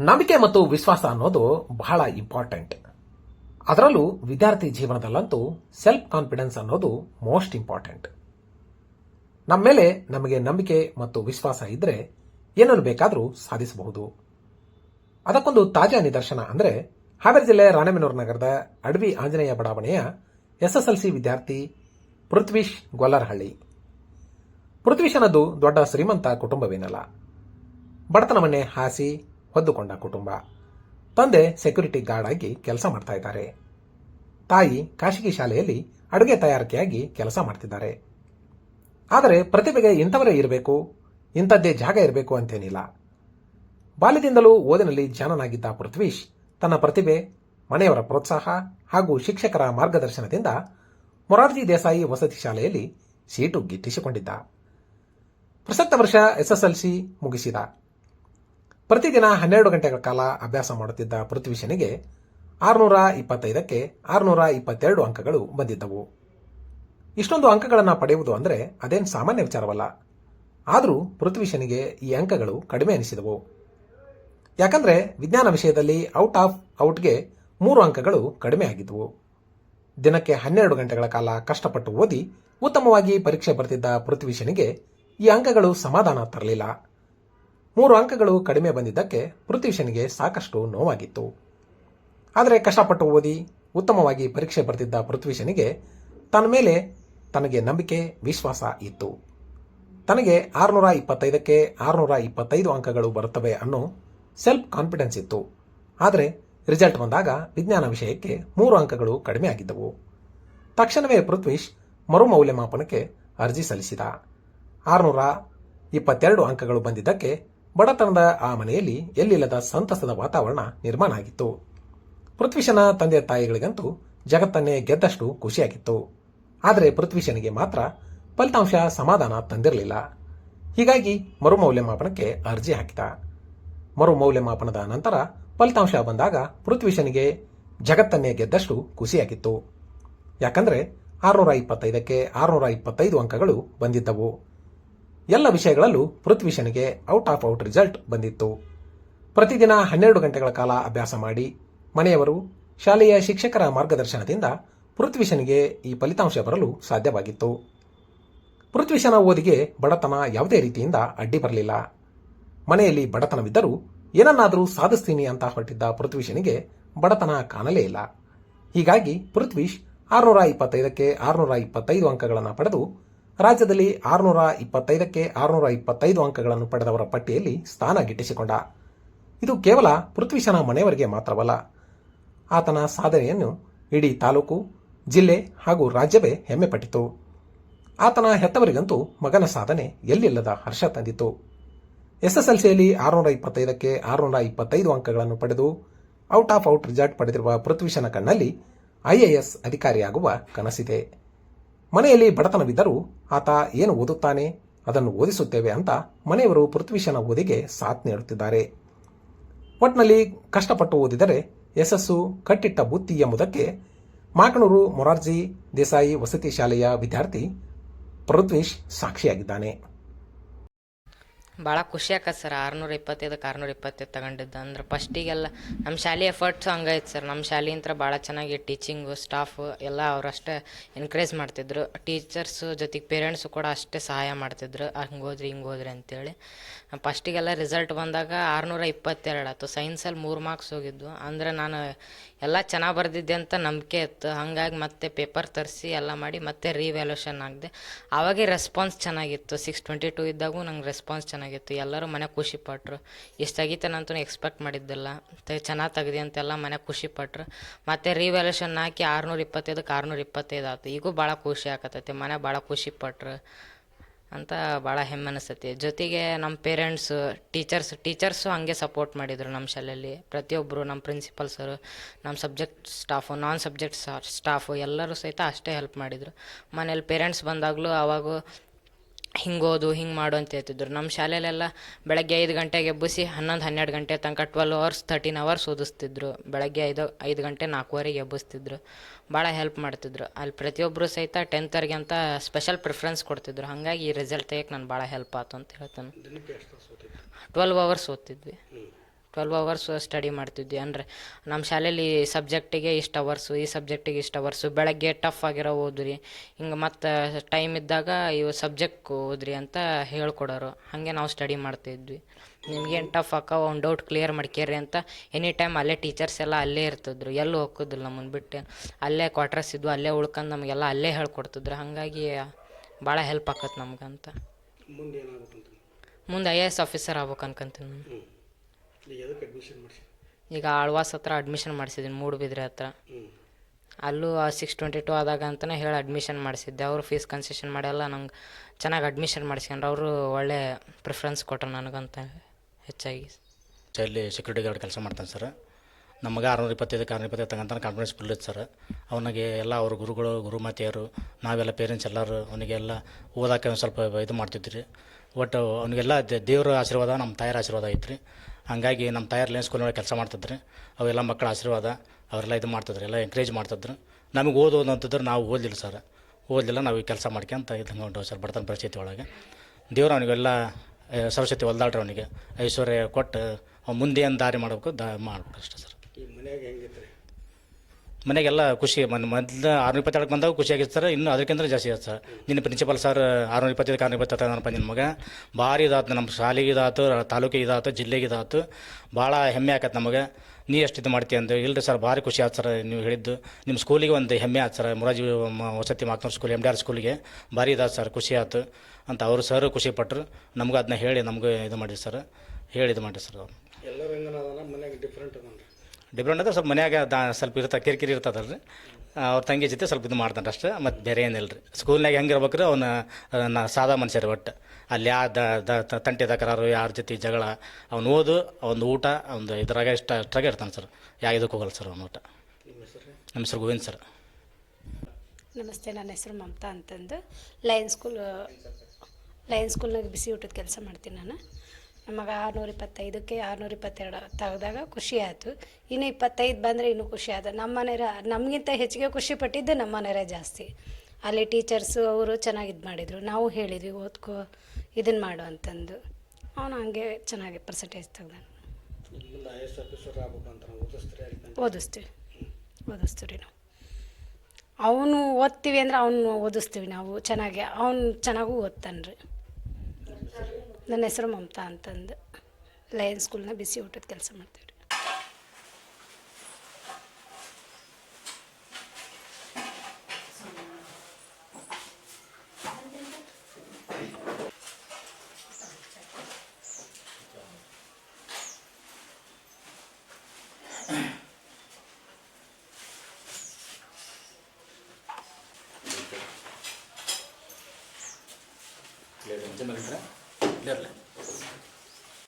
ನಂಬಿಕೆ ಮತ್ತು ವಿಶ್ವಾಸ ಅನ್ನೋದು ಬಹಳ ಇಂಪಾರ್ಟೆಂಟ್ ಅದರಲ್ಲೂ ವಿದ್ಯಾರ್ಥಿ ಜೀವನದಲ್ಲಂತೂ ಸೆಲ್ಫ್ ಕಾನ್ಫಿಡೆನ್ಸ್ ಅನ್ನೋದು ಮೋಸ್ಟ್ ಇಂಪಾರ್ಟೆಂಟ್ ನಮ್ಮ ಮೇಲೆ ನಮಗೆ ನಂಬಿಕೆ ಮತ್ತು ವಿಶ್ವಾಸ ಇದ್ದರೆ ಏನನ್ನು ಬೇಕಾದರೂ ಸಾಧಿಸಬಹುದು. ಅದಕ್ಕೊಂದು ತಾಜಾ ನಿದರ್ಶನ ಅಂದರೆ ಹಾವೇರಿ ಜಿಲ್ಲೆ ರಾಣೆಬೆನ್ನೂರು ನಗರದ ಅಡವಿ ಆಂಜನೇಯ ಬಡಾವಣೆಯ ಎಸ್ಎಸ್ಎಲ್ಸಿ ವಿದ್ಯಾರ್ಥಿ ಪೃಥ್ವೀಶ್ ಗೊಲ್ಲರಹಳ್ಳಿ. ಪೃಥ್ವೀಶನದು ದೊಡ್ಡ ಶ್ರೀಮಂತ ಕುಟುಂಬವೇನಲ್ಲ. ಬಡತನವನ್ನೇ ಹಾಸಿ ಹೊದ್ದುಕೊಂಡ ಕುಟುಂಬ. ತಂದೆ ಸೆಕ್ಯೂರಿಟಿ ಗಾರ್ಡ್ ಆಗಿ ಕೆಲಸ ಮಾಡ್ತಾ ಇದ್ದಾರೆ. ತಾಯಿ ಖಾಸಗಿ ಶಾಲೆಯಲ್ಲಿ ಅಡುಗೆ ತಯಾರಿಕೆಯಾಗಿ ಕೆಲಸ ಮಾಡ್ತಿದ್ದಾರೆ. ಆದರೆ ಪ್ರತಿಭೆಗೆ ಇಂಥವರೇ ಇರಬೇಕು, ಇಂಥದ್ದೇ ಜಾಗ ಇರಬೇಕು ಅಂತೇನಿಲ್ಲ. ಬಾಲ್ಯದಿಂದಲೂ ಓದಿನಲ್ಲಿ ಜಾನನಾಗಿದ್ದ ಪೃಥ್ವೀಶ್ ತನ್ನ ಪ್ರತಿಭೆ, ಮನೆಯವರ ಪ್ರೋತ್ಸಾಹ ಹಾಗೂ ಶಿಕ್ಷಕರ ಮಾರ್ಗದರ್ಶನದಿಂದ ಮೊರಾರ್ಜಿ ದೇಸಾಯಿ ವಸತಿ ಶಾಲೆಯಲ್ಲಿ ಸೀಟು ಗಿಟ್ಟಿಸಿಕೊಂಡಿದ್ದ. ಪ್ರಸಕ್ತ ವರ್ಷ ಎಸ್ಎಸ್ಎಲ್ಸಿ ಮುಗಿಸಿದ. ಪ್ರತಿದಿನ ಹನ್ನೆರಡು ಗಂಟೆಗಳ ಕಾಲ ಅಭ್ಯಾಸ ಮಾಡುತ್ತಿದ್ದ ಪೃಥ್ವಿಶನಿಗೆ ಆರುನೂರ ಇಪ್ಪತ್ತೈದಕ್ಕೆ ಆರುನೂರ ಇಪ್ಪತ್ತೆರಡು ಅಂಕಗಳು ಬಂದಿದ್ದವು. ಇಷ್ಟೊಂದು ಅಂಕಗಳನ್ನು ಪಡೆಯುವುದು ಅಂದರೆ ಅದೇನು ಸಾಮಾನ್ಯ ವಿಚಾರವಲ್ಲ. ಆದರೂ ಪೃಥ್ವಿಶನಿಗೆ ಈ ಅಂಕಗಳು ಕಡಿಮೆ ಅನಿಸಿದವು. ಯಾಕಂದರೆ ವಿಜ್ಞಾನ ವಿಷಯದಲ್ಲಿ ಔಟ್ ಆಫ್ ಔಟ್ಗೆ ಮೂರು ಅಂಕಗಳು ಕಡಿಮೆ ಆಗಿದ್ದವು ದಿನಕ್ಕೆ ಹನ್ನೆರಡು ಗಂಟೆಗಳ ಕಾಲ ಕಷ್ಟಪಟ್ಟು ಓದಿ ಉತ್ತಮವಾಗಿ ಪರೀಕ್ಷೆ ಬರೆದಿದ್ದ ಪೃಥ್ವಿಶನಿಗೆ ಈ ಅಂಕಗಳು ಸಮಾಧಾನ ತರಲಿಲ್ಲ. ಮೂರು ಅಂಕಗಳು ಕಡಿಮೆ ಬಂದಿದ್ದಕ್ಕೆ ಪೃಥ್ವಿಶನಿಗೆ ಸಾಕಷ್ಟು ನೋವಾಗಿತ್ತು. ಆದರೆ ಕಷ್ಟಪಟ್ಟು ಓದಿ ಉತ್ತಮವಾಗಿ ಪರೀಕ್ಷೆ ಬರೆದಿದ್ದ ಪೃಥ್ವೀಶನಿಗೆ ತನ್ನ ಮೇಲೆ ತನಗೆ ನಂಬಿಕೆ, ವಿಶ್ವಾಸ ಇತ್ತು. ತನಗೆ ಆರುನೂರ ಇಪ್ಪತ್ತೈದಕ್ಕೆ ಆರುನೂರ ಇಪ್ಪತ್ತೈದು ಅಂಕಗಳು ಬರುತ್ತವೆ ಅನ್ನೋ ಸೆಲ್ಫ್ ಕಾನ್ಫಿಡೆನ್ಸ್ ಇತ್ತು. ಆದರೆ ರಿಸಲ್ಟ್ ಬಂದಾಗ ವಿಜ್ಞಾನ ವಿಷಯಕ್ಕೆ ಮೂರು ಅಂಕಗಳು ಕಡಿಮೆ ಆಗಿದ್ದವು. ತಕ್ಷಣವೇ ಪೃಥ್ವೀಶ್ ಮರುಮೌಲ್ಯಮಾಪನಕ್ಕೆ ಅರ್ಜಿ ಸಲ್ಲಿಸಿದ. ಆರುನೂರ ಇಪ್ಪತ್ತೆರಡು ಅಂಕಗಳು ಬಂದಿದ್ದಕ್ಕೆ ಬಡತನದ ಆ ಮನೆಯಲ್ಲಿ ಎಲ್ಲಿಲ್ಲದ ಸಂತಸದ ವಾತಾವರಣ ನಿರ್ಮಾಣ ಆಗಿತ್ತು. ಪೃಥ್ವಿಶನ ತಂದೆ ತಾಯಿಗಳಿಗಂತೂ ಜಗತ್ತನ್ನೇ ಗೆದ್ದಷ್ಟು ಖುಷಿಯಾಗಿತ್ತು. ಆದರೆ ಪೃಥ್ವಿಶನಿಗೆ ಮಾತ್ರ ಫಲಿತಾಂಶ ಸಮಾಧಾನ ತಂದಿರಲಿಲ್ಲ. ಹೀಗಾಗಿ ಮರುಮೌಲ್ಯಮಾಪನಕ್ಕೆ ಅರ್ಜಿ ಹಾಕಿದ. ಮರುಮೌಲ್ಯಮಾಪನದ ನಂತರ ಫಲಿತಾಂಶ ಬಂದಾಗ ಪೃಥ್ವಿಶನಿಗೆ ಜಗತ್ತನ್ನೇ ಗೆದ್ದಷ್ಟು ಖುಷಿಯಾಗಿತ್ತು. ಯಾಕಂದ್ರೆ ಆರುನೂರ ಇಪ್ಪತ್ತೈದಕ್ಕೆ ಆರುನೂರ ಇಪ್ಪತ್ತೈದು ಅಂಕಗಳು ಬಂದಿದ್ದವು. ಎಲ್ಲ ವಿಷಯಗಳಲ್ಲೂ ಪೃಥ್ವಿಶನಿಗೆ ಔಟ್ ಆಫ್ ಔಟ್ ರಿಸಲ್ಟ್ ಬಂದಿತ್ತು. ಪ್ರತಿದಿನ ಹನ್ನೆರಡು ಗಂಟೆಗಳ ಕಾಲ ಅಭ್ಯಾಸ ಮಾಡಿ, ಮನೆಯವರು ಶಾಲೆಯ ಶಿಕ್ಷಕರ ಮಾರ್ಗದರ್ಶನದಿಂದ ಪೃಥ್ವಿಶನಿಗೆ ಈ ಫಲಿತಾಂಶ ಬರಲು ಸಾಧ್ಯವಾಗಿತ್ತು. ಪೃಥ್ವಿಶನ ಓದಿಗೆ ಬಡತನ ಯಾವುದೇ ರೀತಿಯಿಂದ ಅಡ್ಡಿ ಬರಲಿಲ್ಲ. ಮನೆಯಲ್ಲಿ ಬಡತನವಿದ್ದರೂ ಏನನ್ನಾದರೂ ಸಾಧಿಸ್ತೀನಿ ಅಂತ ಹೊರಟಿದ್ದ ಪೃಥ್ವಿಶನಿಗೆ ಬಡತನ ಕಾಣಲೇ ಇಲ್ಲ. ಹೀಗಾಗಿ ಪೃಥ್ವಿಶ್ ಆರುನೂರ ಇಪ್ಪತ್ತೈದಕ್ಕೆ ಆರುನೂರ ಇಪ್ಪತ್ತೈದು ಅಂಕಗಳನ್ನು ಪಡೆದು ರಾಜ್ಯದಲ್ಲಿ ಆರುನೂರ ಇಪ್ಪತ್ತೈದಕ್ಕೆ ಆರುನೂರ ಇಪ್ಪತ್ತೈದು ಅಂಕಗಳನ್ನು ಪಡೆದವರ ಪಟ್ಟಿಯಲ್ಲಿ ಸ್ಥಾನ ಗಿಟ್ಟಿಸಿಕೊಂಡ. ಇದು ಕೇವಲ ಪೃಥ್ವಿಶನ ಮನೆಯವರಿಗೆ ಮಾತ್ರವಲ್ಲ. ಆತನ ಸಾಧನೆಯನ್ನು ಇಡೀ ತಾಲೂಕು, ಜಿಲ್ಲೆ ಹಾಗೂ ರಾಜ್ಯವೇ ಹೆಮ್ಮೆ ಪಟ್ಟಿತು ಆತನ ಹೆತ್ತವರಿಗಂತೂ ಮಗನ ಸಾಧನೆ ಎಲ್ಲಿಲ್ಲದ ಹರ್ಷ ತಂದಿತು ಎಸ್ಎಸ್ಎಲ್ಸಿಯಲ್ಲಿ ಆರುನೂರ ಇಪ್ಪತ್ತೈದಕ್ಕೆ ಆರುನೂರ ಇಪ್ಪತ್ತೈದು ಅಂಕಗಳನ್ನು ಪಡೆದು ಔಟ್ ಆಫ್ ಔಟ್ ರಿಸಲ್ಟ್ ಪಡೆದಿರುವ ಪೃಥ್ವಿಶನ ಕಣ್ಣಲ್ಲಿ ಐಎಎಸ್ ಅಧಿಕಾರಿಯಾಗುವ ಕನಸಿದೆ. ಮನೆಯಲ್ಲಿ ಬಡತನವಿದ್ದರೂ ಆತ ಏನು ಓದುತ್ತಾನೆ? ಅದನ್ನು ಓದಿಸುತ್ತೇವೆ ಅಂತ ಮನೆಯವರು ಪೃಥ್ವೀಶನ ಓದಿಗೆ ಸಾಥ್ ನೀಡುತ್ತಿದ್ದಾರೆ. ಒಟ್ನಲ್ಲಿ ಕಷ್ಟಪಟ್ಟು ಓದಿದರೆ ಯಶಸ್ಸು ಕಟ್ಟಿಟ್ಟ ಬುತ್ತಿ ಎಂಬುದಕ್ಕೆ ಮಾಕಣೂರು ಮೊರಾರ್ಜಿ ದೇಸಾಯಿ ವಸತಿ ಶಾಲೆಯ ವಿದ್ಯಾರ್ಥಿ ಪೃಥ್ವೀಶ್ ಸಾಕ್ಷಿಯಾಗಿದ್ದಾನೆ. ಭಾಳ ಖುಷಿ ಆಕತ್ ಸರ್. ಆರುನೂರ ಇಪ್ಪತ್ತೈದಕ್ಕೆ ಆರುನೂರ ಇಪ್ಪತ್ತೈದು ತಗೊಂಡಿದ್ದ. ಅಂದ್ರೆ ಫಸ್ಟಿಗೆಲ್ಲ ನಮ್ಮ ಶಾಲೆ ಎಫರ್ಟ್ಸ್ ಹಂಗೈತೆ ಸರ್. ನಮ್ಮ ಶಾಲೆಯಿಂದ ಭಾಳ ಚೆನ್ನಾಗಿ ಟೀಚಿಂಗು, ಸ್ಟಾಫು ಎಲ್ಲ ಅವರಷ್ಟೇ ಎನ್ಕರೇಜ್ ಮಾಡ್ತಿದ್ರು. ಟೀಚರ್ಸು ಜೊತೆಗೆ ಪೇರೆಂಟ್ಸು ಕೂಡ ಅಷ್ಟೇ ಸಹಾಯ ಮಾಡ್ತಿದ್ರು. ಹಂಗೆ ಹೋದ್ರಿ, ಹಿಂಗೆ ಹೋದ್ರಿ ಅಂತೇಳಿ. ಫಸ್ಟಿಗೆಲ್ಲ ರಿಸಲ್ಟ್ ಬಂದಾಗ ಆರುನೂರ ಇಪ್ಪತ್ತೆರಡು ಆಯ್ತು ಸೈನ್ಸಲ್ಲಿ ಮೂರು ಮಾರ್ಕ್ಸ್ ಹೋಗಿದ್ದು ಅಂದರೆ ನಾನು ಎಲ್ಲ ಚೆನ್ನಾಗಿ ಬರೆದಿದ್ದೆ ಅಂತ ನಂಬಿಕೆ ಇತ್ತು. ಹಾಗಾಗಿ ಮತ್ತೆ ಪೇಪರ್ ತರಿಸಿ ಎಲ್ಲ ಮಾಡಿ ಮತ್ತೆ ರೀವ್ಯಾಲ್ಯೂಷನ್ ಆಗಿದೆ. ಆವಾಗೇ ರೆಸ್ಪಾನ್ಸ್ ಚೆನ್ನಾಗಿತ್ತು. ಸಿಕ್ಸ್ ಟ್ವೆಂಟಿ ಟೂ ಇದ್ದಾಗೂ ನಂಗೆ ರೆಸ್ಪಾನ್ಸ್ ಚೆನ್ನಾಗಿತ್ತು. ಎಲ್ಲರೂ ಮನೆ ಖುಷಿ ಪಟ್ರು. ಇಷ್ಟು ತೆಗಿತಾನಂತೂ ಎಕ್ಸ್ಪೆಕ್ಟ್ ಮಾಡಿದ್ದಿಲ್ಲ. ಚೆನ್ನಾಗಿ ತೆಗ್ದಿ ಅಂತೆಲ್ಲ ಮನೆ ಖುಷಿ ಪಟ್ರು. ಮತ್ತು ರಿವ್ಯಾಲ್ಯೂಷನ್ ಹಾಕಿ ಆರುನೂರ ಇಪ್ಪತ್ತೈದಕ್ಕೆ ಆರುನೂರ ಇಪ್ಪತ್ತೈದು ಆಯ್ತು ಈಗೂ ಭಾಳ ಖುಷಿ ಆಗತ್ತೈತೆ ಮನೆ ಭಾಳ ಖುಷಿ ಪಟ್ರು. ಅಂತ ಭಾಳ ಹೆಮ್ಮೆ ಅನಿಸ್ತೈತಿ. ಜೊತೆಗೆ ನಮ್ಮ ಪೇರೆಂಟ್ಸು ಟೀಚರ್ಸ್ ಟೀಚರ್ಸು ಹಂಗೆ ಸಪೋರ್ಟ್ ಮಾಡಿದರು ನಮ್ಮ ಶಾಲೆಯಲ್ಲಿ. ಪ್ರತಿಯೊಬ್ಬರು ನಮ್ಮ ಪ್ರಿನ್ಸಿಪಲ್ ಸರು ನಮ್ಮ subject staff non subject staff ಎಲ್ಲರೂ ಸಹಿತ ಅಷ್ಟೇ ಹೆಲ್ಪ್ ಮಾಡಿದರು. ಮನೇಲಿ ಪೇರೆಂಟ್ಸ್ ಬಂದಾಗಲೂ ಅವಾಗೂ ಹಿಂಗೆ ಓದು ಹಿಂಗೆ ಮಾಡು ಅಂತ ಹೇಳ್ತಿದ್ರು. ನಮ್ಮ ಶಾಲೆಯಲ್ಲೆಲ್ಲ ಬೆಳಗ್ಗೆ ಐದು ಗಂಟೆಗೆ ಎಬ್ಬಿಸಿ ಹನ್ನೊಂದು ಹನ್ನೆರಡು ಗಂಟೆ ತನಕ ಟ್ವೆಲ್ ಅವರ್ಸ್ ತರ್ಟೀನ್ ಅವರ್ಸ್ ಓದಿಸ್ತಿದ್ರು. ಬೆಳಗ್ಗೆ ಐದು ಐದು ಗಂಟೆ ನಾಲ್ಕುವರೆಗೆ ಎಬ್ಬಿಸ್ತಿದ್ರು. ಭಾಳ ಹೆಲ್ಪ್ ಮಾಡ್ತಿದ್ರು. ಅಲ್ಲಿ ಪ್ರತಿಯೊಬ್ಬರು ಸಹಿತ ಟೆಂತರ್ಗೆ ಅಂತ ಸ್ಪೆಷಲ್ ಪ್ರಿಫರೆನ್ಸ್ ಕೊಡ್ತಿದ್ರು. ಹಾಗಾಗಿ ಈ ರಿಸಲ್ಟ್ ತೆಗಿಯಕ್ಕೆ ನಾನು ಭಾಳ ಹೆಲ್ಪ್ ಆಯ್ತು ಅಂತ ಹೇಳ್ತಾನೆ. ಟ್ವೆಲ್ವ್ ಅವರ್ಸ್ ಓದ್ತಿದ್ವಿ. ಟ್ವೆಲ್ವ್ ಅವರ್ಸ್ ಸ್ಟಡಿ ಮಾಡ್ತಿದ್ವಿ. ಅಂದರೆ ನಮ್ಮ ಶಾಲೆಯಲ್ಲಿ ಈ ಸಬ್ಜೆಕ್ಟಿಗೆ ಇಷ್ಟು ಅವರ್ಸು ಈ ಸಬ್ಜೆಕ್ಟಿಗೆ ಇಷ್ಟು ಅವರ್ಸು ಬೆಳಗ್ಗೆ ಟಫ್ ಆಗಿರೋ ಓದ್ರಿ. ಹಿಂಗೆ ಮತ್ತು ಟೈಮ್ ಇದ್ದಾಗ ಇವು ಸಬ್ಜೆಕ್ಟ್ ಓದ್ರಿ ಅಂತ ಹೇಳ್ಕೊಡೋರು. ಹಾಗೆ ನಾವು ಸ್ಟಡಿ ಮಾಡ್ತಿದ್ವಿ. ನಿಮ್ಗೇನು ಟಫ್ ಆಕಾವ ಒಂದು ಡೌಟ್ ಕ್ಲಿಯರ್ ಮಾಡ್ಕೇರಿ ಅಂತ ಎನಿ ಟೈಮ್ ಅಲ್ಲೇ ಟೀಚರ್ಸ್ ಎಲ್ಲ ಅಲ್ಲೇ ಇರ್ತಿದ್ರು. ಎಲ್ಲೂ ಹೋಗೋದಿಲ್ಲ ನಮ್ಮನ್ನು ಬಿಟ್ಟು. ಅಲ್ಲೇ ಕ್ವಾರ್ಟರ್ಸ್ ಇದ್ವು ಅಲ್ಲೇ ಉಳ್ಕೊಂಡು ನಮಗೆಲ್ಲ ಅಲ್ಲೇ ಹೇಳ್ಕೊಡ್ತಿದ್ರು. ಹಾಗಾಗಿ ಭಾಳ ಹೆಲ್ಪ್ ಆಕತ್ ನಮ್ಗಂತ. ಮುಂದೆ ಐ ಎ ಎಸ್ ಆಫೀಸರ್ ಆಗ್ಬೇಕು ಅನ್ಕೊಂತೀನಿ ಈಗ ಎದಕ್ಕೆ ಅಡ್ಮಿಷನ್ ಮಾಡಿಸಿ? ಈಗ ಆಳ್ವಾಸ್ ಹತ್ರ ಅಡ್ಮಿಷನ್ ಮಾಡಿಸಿದ್ದೀನಿ ಮೂಡುಬಿದ್ರೆ ಹತ್ರ. ಹ್ಞೂ ಅಲ್ಲೂ ಸಿಕ್ಸ್ ಟ್ವೆಂಟಿ ಟು ಆದಾಗ ಅಂತಲೇ ಹೇಳಿ ಅಡ್ಮಿಷನ್ ಮಾಡಿಸಿದ್ದೆ. ಅವರು ಫೀಸ್ ಕನ್ಸೆಷನ್ ಮಾಡೆಲ್ಲ ನಂಗೆ ಚೆನ್ನಾಗಿ ಅಡ್ಮಿಷನ್ ಮಾಡಿಸ್ಕೊಂಡ್ರು. ಅವರು ಒಳ್ಳೆ ಪ್ರಿಫರೆನ್ಸ್ ಕೊಟ್ಟರು ನನಗಂತ ಹೆಚ್ಚಾಗಿ. ಅಲ್ಲಿ ಸೆಕ್ಯೂರಿಟಿ ಗಾರ್ಡ್ ಕೆಲಸ ಮಾಡ್ತಾನೆ ಸರ್ ನಮಗೆ ಆರುನೂರ ಇಪ್ಪತ್ತೈದಕ್ಕೆ ಆರುನೂರ ಇಪ್ಪತ್ತೈದು ತಗೊಂತಾನೆ ಕಾನ್ಫಿಡೆನ್ಸ್ ಫುಲ್ ಇತ್ತು ಸರ್ ಅವನಿಗೆ ಎಲ್ಲ ಅವ್ರ ಗುರುಗಳು ಗುರು ಮಾತೆಯರು ನಾವೆಲ್ಲ ಪೇರೆಂಟ್ಸ್ ಎಲ್ಲರೂ ಅವನಿಗೆಲ್ಲ ಓದೋಕೆ ಒಂದು ಸ್ವಲ್ಪ ಇದು ಮಾಡ್ತಿದ್ರಿ ಒಟ್ಟು ಅವನಿಗೆಲ್ಲ ದೇವರ ಆಶೀರ್ವಾದ ನಮ್ಮ ತಾಯರ ಆಶೀರ್ವಾದ ಐತ್ರಿ. ಹಂಗಾಗಿ ನಮ್ಮ ತಾಯರ್ ಲೇನ್ ಸ್ಕೂಲ್ನೊಳಗೆ ಕೆಲಸ ಮಾಡ್ತಿದ್ರು. ಅವೆಲ್ಲ ಮಕ್ಕಳ ಆಶೀರ್ವಾದ, ಅವರೆಲ್ಲ ಇದು ಮಾಡ್ತಿದ್ರು, ಎಲ್ಲ ಎಂಕರೇಜ್ ಮಾಡ್ತಿದ್ರು. ನಮಗೆ ಓದೋದು ಅಂತಂದ್ರೆ ನಾವು ಓದಲಿಲ್ಲ ಸರ್. ಓದಲಿಲ್ಲ ನಾವು ಈ ಕೆಲಸ ಮಾಡ್ಕೊಂತ ಇದ್ದಂಗೆ ಹೊಂಟವು ಸರ್, ಬಡತನ ಪರಿಸ್ಥಿತಿ ಒಳಗೆ. ದೇವ್ರು ಅವನಿಗೆಲ್ಲ ಸರಸ್ವತಿ ಹೊಲ್ದಾಳ್ರಿ ಅವನಿಗೆ. ಐಶ್ವರ್ಯ ಕೊಟ್ಟು ಮುಂದೆ ಏನು ದಾರಿ ಮಾಡಬೇಕು, ದಾ ಮಾಡಬೇಕು ಅಷ್ಟೇ ಸರ್ ಈ ಮನ್ಯಾಗ ಹೆಂಗಿತ್ತು ರೀ ಮನೆಗೆಲ್ಲ ಖುಷಿ. ಮನ್ ಮೊದಲು ಆರುನೂರ ಇಪ್ಪತ್ತೆರಡಕ್ಕೆ ಬಂದಾಗ ಖುಷಿಯಾಗಿತ್ತು ಸರ್. ಇನ್ನು ಅದಕ್ಕಿಂತ ಜಾಸ್ತಿ ಆಯ್ತು ಸರ್. ನಿನ್ನ ಪ್ರಿನ್ಸಿಪಲ್ ಸರ್ ಆರುನೂರ ಇಪ್ಪತ್ತೈದು ಆರುನೂರ ಇಪ್ಪತ್ತೈದು ನಿಮ್ಮ ಮಗ. ಭಾರಿ ಇದಾತು. ನಮ್ಮ ಶಾಲೆಗೆ ಇದಾತು, ತಾಲೂಕಿಗೆ ಇದಾತು, ಜಿಲ್ಲೆಗೆ ಇದಾತು. ಭಾಳ ಹೆಮ್ಮೆ ಆಕತ್ತೆ ನಮಗೆ. ನೀ ಎಷ್ಟು ಇದು ಮಾಡ್ತೀಯ ಅಂತ ಇಲ್ಲರಿ ಸರ್. ಭಾರಿ ಖುಷಿ ಆಯ್ತು ಸರ್ ನೀವು ಹೇಳಿದ್ದು. ನಿಮ್ಮ ಸ್ಕೂಲಿಗೆ ಒಂದು ಹೆಮ್ಮೆ ಆಯ್ತು ಸರ್. ಮುರಾಜಿ ವಸತಿ Maknur school M D R ಸ್ಕೂಲಿಗೆ ಭಾರಿ ಇದಾತು ಸರ್. ಖುಷಿ ಆಯ್ತು ಅಂತ ಅವರು ಸರ್ ಖುಷಿ ಪಟ್ಟರು ನಮ್ಗೆ ಅದನ್ನ ಹೇಳಿ ನಮಗೆ ಇದು ಮಾಡಿರಿ ಸರ್. ಹೇಳಿ ಇದು ಮಾಡಿರಿ ಸರ್ ಅವ್ರು. ಮನ್ಯಾಗ ಡಿಫ್ರೆಂಟ್ ಡಿಫ್ರೆಂಟ್ ಅಂದ್ರೆ ಸ್ವಲ್ಪ ಮನ್ಯಾಗ ದಾ ಸ್ವಲ್ಪ ಇರ್ತಾ ಕಿರಿಕಿರಿ ಇರ್ತದಲ್ಲ ರೀ ಅವ್ರ ತಂಗಿ ಜೊತೆ ಸ್ವಲ್ಪ ಇದು ಮಾಡ್ತಾನೆ ಅಷ್ಟೇ ಮತ್ತು ಬೇರೆ ಏನಿಲ್ಲ ರೀ ಸ್ಕೂಲ್ನಾಗ ಹೆಂಗೆ ಇರ್ಬೇಕ್ರಿ ಅವನ ನಾ ಸಾದಾ ಮನುಷ್ಯರು ಒಟ್ಟು. ಅಲ್ಲಿ ಯಾ ದ ದ ತ- ತಂಟೆ ತಕರಾರು ಯಾರ ಜೊತೆ ಜಗಳ ಅವ್ನು ಓದು ಅವ್ನು ಊಟ ಅವ್ನು ಇದ್ರಾಗ ಇಷ್ಟ ಅಷ್ಟಾಗೆ ಇರ್ತಾನೆ ಸರ್. ಯಾ ಇದಕ್ಕೆ ಹೋಗಲ್ಲ ಸರ್ ಅವ್ನು ಊಟ. ನಿಮ್ಮ ಹೆಸರು ನಮ್ಮ ಹೆಸರು ಗೋವಿಂದ್ ಸರ್. ನಮಸ್ತೆ ನನ್ನ ಹೆಸರು ಮಮತಾ ಅಂತಂದು. ಲಯನ್ ಸ್ಕೂಲ್ ಲಯನ್ ಸ್ಕೂಲ್ನಾಗ ಬಿಸಿ ಊಟದ ಕೆಲಸ ಮಾಡ್ತೀನಿ ನಾನು. ನಮಗೆ ಆರುನೂರ ಇಪ್ಪತ್ತೈದಕ್ಕೆ ಆರುನೂರ ಇಪ್ಪತ್ತೆರಡು ತೆಗೆದಾಗ ಖುಷಿ ಆಯಿತು. ಇನ್ನು ಇಪ್ಪತ್ತೈದು ಬಂದರೆ ಇನ್ನೂ ಖುಷಿ ಆದ ನಮ್ಮ ಮನೆಯರ ನಮಗಿಂತ ಹೆಚ್ಚಿಗೆ ಖುಷಿ ಪಟ್ಟಿದ್ದು ನಮ್ಮ ಮನೆಯವರೇ ಜಾಸ್ತಿ. ಅಲ್ಲಿ ಟೀಚರ್ಸು ಅವರು ಚೆನ್ನಾಗಿ ಇದು ಮಾಡಿದರು. ನಾವು ಹೇಳಿದ್ವಿ ಓದ್ಕೋ ಇದನ್ನು ಮಾಡು ಅಂತಂದು. ಅವನು ಹಂಗೆ ಚೆನ್ನಾಗಿ ಪರ್ಸೆಂಟೇಜ್ ತೆಗ್ದಾನೆ. ಓದಿಸ್ತೀವಿ. ಓದಿಸ್ತೀವಿ ರೀ ನಾವು. ಅವನು ಓದ್ತೀವಿ ಅಂದ್ರೆ ಅವನು ಓದಿಸ್ತೀವಿ ನಾವು. ಚೆನ್ನಾಗಿ ಅವನು ಚೆನ್ನಾಗೂ ಓದ್ತಾನೆ ರೀ ನನ್ನ ಹೆಸರು ಮಮತಾ ಅಂತಂದು. ಲಯನ್ ಸ್ಕೂಲ್ನ ಬಿಸಿ ಊಟದ ಕೆಲಸ ಮಾಡ್ತೀವಿ ರೀ